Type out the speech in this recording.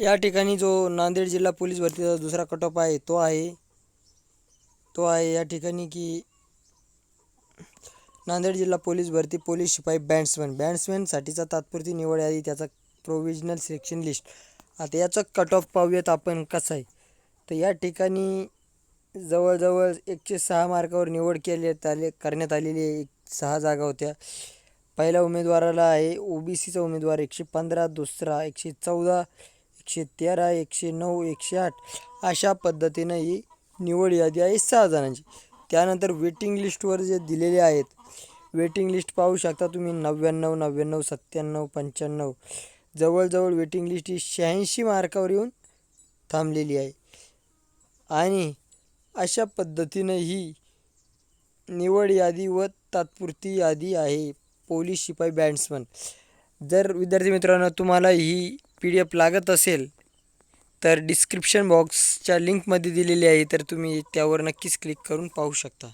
या ठिकाणी जो नांदेड जिल्हा पोलीस भरतीचा दुसरा कटॉप आहे तो आहे. तो आहे या ठिकाणी की नांदेड जिल्हा पोलीस भरती पोलीस शिपाई बॅट्समॅन बॅट्समॅनसाठीचा तात्पुरती निवड यादी त्याचा प्रोव्हिजनल सिलेक्शन लिस्ट आता याचं कट ऑफ पाहूयात आपण कसं आहे. तर या ठिकाणी जवळजवळ एकशे सहा मार्कावर निवड केली आले करण्यात आलेली आहे. एक सहा जागा होत्या. पहिल्या उमेदवाराला आहे ओ बी सीचा उमेदवार एकशे पंधरा दुसरा एकशे चौदा एकशे तेरा एकशे नऊ एकशे आठ अशा पद्धतीनं ही निवड यादी आहे सहा जणांची. त्यानंतर वेटिंग लिस्टवर जे दिलेले आहेत वेटिंग लिस्ट पाहू शकता तुम्ही नव्याण्णव नव्याण्णव सत्त्याण्णव पंच्याण्णव. जवळजवळ वेटिंग लिस्ट ही शहाऐंशी मार्कावर येऊन थांबलेली आहे. आणि अशा पद्धतीनं ही निवड यादी व तात्पुरती यादी आहे पोलीस शिपाई बॅट्समन जर विद्यार्थी मित्रांनो तुम्हाला ही पी डी एफ लागत असेल तर डिस्क्रिप्शन बॉक्सच्या लिंकमध्ये दिलेली आहे तर तुम्ही त्यावर नक्कीच क्लिक करून पाहू शकता.